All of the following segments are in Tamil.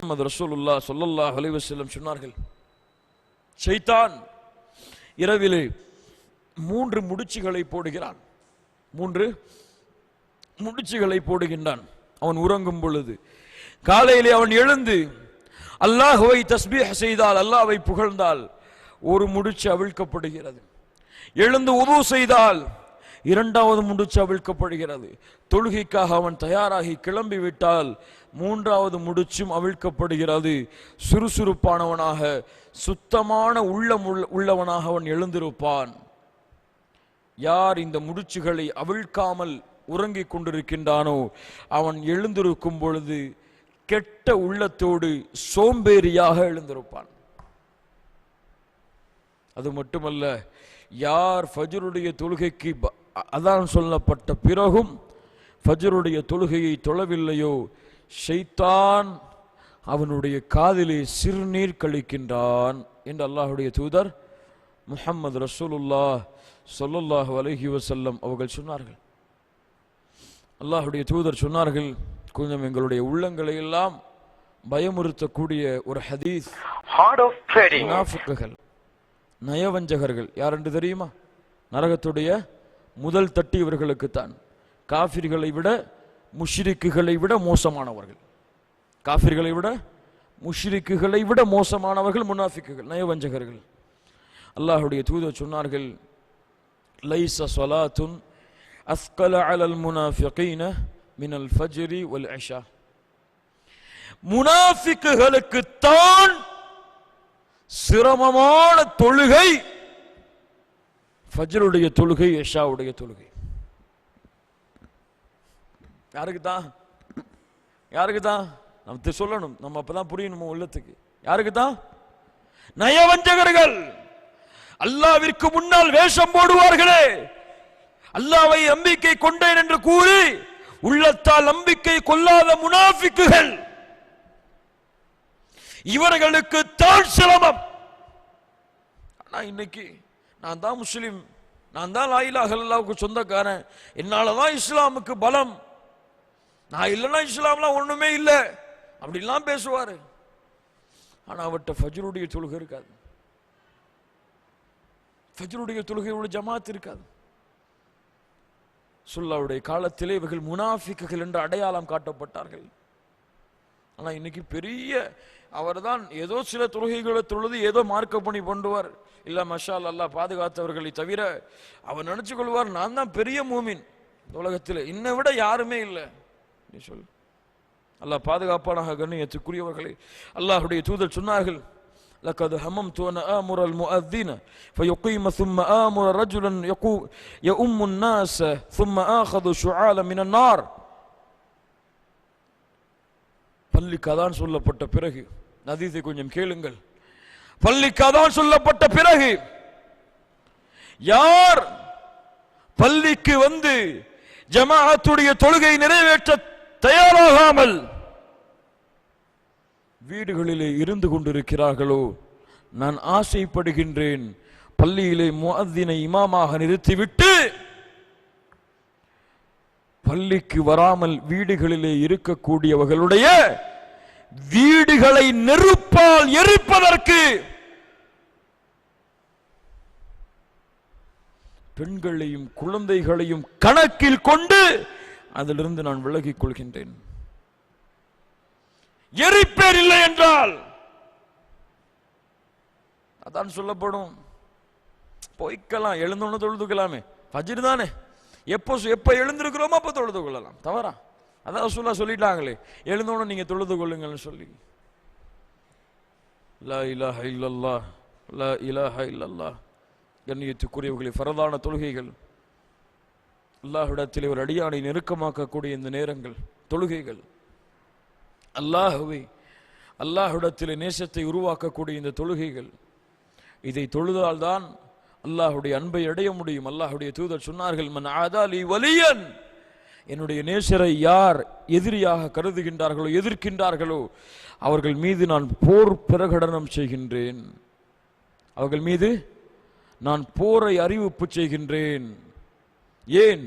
முகமது ரசூலுல்லா சொல்லல்லா அலைஹி சொன்னார்கள் சைத்தான் இரவிலே மூன்று முடிச்சுகளை போடுகிறான். மூன்று முடிச்சுகளை போடுகின்றான். அவன் உறங்கும் பொழுது காலையிலே அவன் எழுந்து அல்லாஹுவை தஸ்பீஹ் செய்தால் அல்லாஹ்வை புகழ்ந்தால் ஒரு முடிச்சு அவிழ்க்கப்படுகிறது. எழுந்து உதவு செய்தால் இரண்டாவது முடிச்சு அவிழ்க்கப்படுகிறது தொழுகைக்காக அவன் தயாராகி கிளம்பி விட்டால் மூன்றாவது முடிச்சும் அவிழ்க்கப்படுகிறது. சுறுசுறுப்பானவனாக சுத்தமான உள்ளம் உள்ள- உள்ளவனாக அவன் எழுந்திருப்பான். யார் இந்த முடிச்சுகளை அவிழ்க்காமல் உறங்கிக் கொண்டிருக்கின்றானோ அவன் எழுந்திருக்கும் பொழுது கெட்ட உள்ளத்தோடு சோம்பேறியாக எழுந்திருப்பான். அது மட்டுமல்ல யார் ஃபஜ்ருடைய தொழுகைக்கு ப- அதான் சொல்லப்பட்ட பிறகும் ஃபஜ்ருடைய தொழுகையை தொழவில்லையோ? ஷைத்தான் அவனுடைய காதிலே சிறுநீர் கழிக்கின்றான் என்று அல்லாஹ்வுடைய தூதர் முஹம்மது ரசூலுல்லாஹ் ஸல்லல்லாஹு அலைஹி வஸல்லம் அவர்கள் சொன்னார்கள். அல்லாஹ்வுடைய தூதர் சொன்னார்கள் கொஞ்சம் எங்களுடைய உள்ளங்களை எல்லாம் பயமுறுத்தக்கூடிய ஒரு ஹதீஸ் நயவஞ்சகர்கள். யார் என்று தெரியுமா? நரகத்துடைய முதல் தட்டி இவர்களுக்குத்தான். காஃபிர்களை விட முஷ்ரிக்குகளை விட மோசமானவர்கள். காஃபிர்களை விட முஷ்ரிக்குகளை விட மோசமானவர்கள் முனாஃபிக்குகள் நயவஞ்சகர்கள். அல்லாஹுடைய தூதர் சொன்னார்கள் லைச சொலாத்துன் அஸ்கல அலல் முனாஃபிகீன மினல் ஃபஜ்ரி வல் ஐஷா முனாஃபிக்குகளுக்கு தான் சிரமமான தொழுகை ஃபஜ்ருடைய தொழுகை ஏஷாவுடைய தொழுகை. யாருக்கு தான் யாருக்கு தான் நம்ம சொல்லணும். நம்ம அப்பதான் புரியணும் உள்ளத்துக்கு. யாருக்கு தான் நயவஞ்சகர்கள். அல்லாவிற்கு முன்னால் வேஷம் போடுவார்களே. அல்லாவை நம்பிக்கை கொண்டேன் என்று கூறி உள்ளத்தால் நம்பிக்கை கொள்ளாத முனாஃபிக்குகள். இவர்களுக்கு தான் சிரமம். ஆனா இன்னைக்கு நான் தான் முஸ்லீம். நான் தான் லாயிலா அல்லாவுக்கு சொந்தக்காரன். என்னால் தான் இஸ்லாமுக்கு பலம். நான் இல்லைன்னா இஸ்லாம்லாம் ஒன்றுமே இல்லை. அப்படின்லாம் பேசுவார். ஆனால் அவர்கிட்ட ஃபஜ்ருடைய தொழுகை இருக்காது. ஃபஜ்ருடைய தொழுகையோட ஜமாத் இருக்காது. சுல்லாவுடைய காலத்திலே இவர்கள் முனாஃபிக்குகள் என்று அடையாளம் காட்டப்பட்டார்கள். ஆனா இன்னைக்கு பெரிய அவர்தான் ஏதோ சில தொழுகைகளை தொழுது ஏதோ மார்க்க பண்ணி கொண்டுவார் இல்ல மஷால் அல்லாஹ் பாதுகாத்தவர்களை தவிர அவர் நினைச்சு கொள்வார் நான் தான் பெரிய மூமின் இந்த உலகத்தில் இன்னை விட யாருமே இல்லை நீ சொல் அல்லாஹ் பாதுகாப்பானாக கண்ணியத்துக்குரியவர்களே அல்லாஹ்வுடைய தூதர் சொன்னார்கள் لقد هممت أن آمر المؤذن فيقيم ثم آمر رجلا يقو يؤم الناس ثم آخذ شعالا من النار பள்ளி கதான் சொல்லப்பட்ட பிறகு நதீசை கொஞ்சம் கேளுங்கள். பள்ளி கதான் சொல்லப்பட்ட பிறகு யார் பள்ளிக்கு வந்து ஜமாஅத்துடைய தொழுகை நிறைவேற்ற தயாராகாமல் வீடுகளிலே இருந்து கொண்டிருக்கிறார்களோ நான் ஆசைப்படுகின்றேன். பள்ளியிலே முஅத்தினை இமாமாக நிறுத்திவிட்டு பள்ளிக்கு வராமல் வீடுகளிலே இருக்கக்கூடியவர்களுடைய வீடுகளை நெருப்பால் எரிப்பதற்கு பெண்களையும் குழந்தைகளையும் கணக்கில் கொண்டு அதிலிருந்து நான் விலகிக் கொள்கின்றேன். எரிப்பேர் இல்லை என்றால் அதான் சொல்லப்படும். போய்க்கலாம் எழுந்தோன்னு தொழுதுக்கலாமே. பஜிர் தானே. எப்போ எப்போ எழுந்திருக்கிறோமோ அப்போ தொழுது கொள்ளலாம் தவறா? அதான் ரசூலா சொல்லிட்டாங்களே. எழுந்தோன்னு நீங்க தொழுது கொள்ளுங்கள்னு சொல்லி. லா இலாஹ இல்லல்லாஹ் லா இலாஹ இல்லல்லாஹ். கண்ணியத்துக்குரியவர்களே பரதான தொழுகைகள். அல்லாஹ்விடத்தில் ஒரு அடியானை நெருக்கமாக்கக்கூடிய இந்த நேரங்கள் தொழுகைகள். அல்லாஹுவை அல்லாஹ்விடத்தில் நேசத்தை உருவாக்கக்கூடிய இந்த தொழுகைகள். இதை தொழுதால்தான் அல்லாஹுடைய அன்பை அடைய முடியும். அல்லாஹுடைய தூதர் சொன்னார்கள் மன் ஆதாலி வலியன். என்னுடைய நேசரை யார் எதிரியாக கருதுகின்றார்களோ எதிர்க்கின்றார்களோ அவர்கள் மீது நான் போர் பிரகடனம் செய்கின்றேன். அவர்கள் மீது நான் போரை அறிவிப்பு செய்கின்றேன். ஏன்?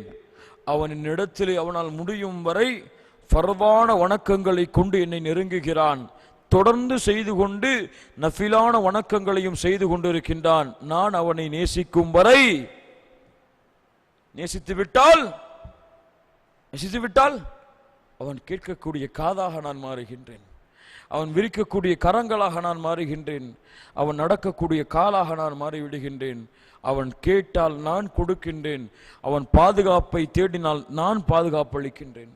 அவனின் இடத்திலே அவனால் முடியும் வரை பரவான வணக்கங்களை கொண்டு என்னை நெருங்குகிறான். தொடர்ந்து செய்து கொண்டு நஃபிலான வணக்கங்களையும் செய்து கொண்டிருக்கின்றான். நான் அவனை நேசிக்கும் வரை நேசித்து விட்டால் நேசித்துவிட்டால் அவன் கேட்கக்கூடிய காதாக நான் மாறுகின்றேன். அவன் விரிக்கக்கூடிய கரங்களாக நான் மாறுகின்றேன். அவன் நடக்கக்கூடிய காலாக நான் மாறிவிடுகின்றேன். அவன் கேட்டால் நான் கொடுக்கின்றேன். அவன் பாதுகாப்பை தேடினால் நான் பாதுகாப்பு அளிக்கின்றேன்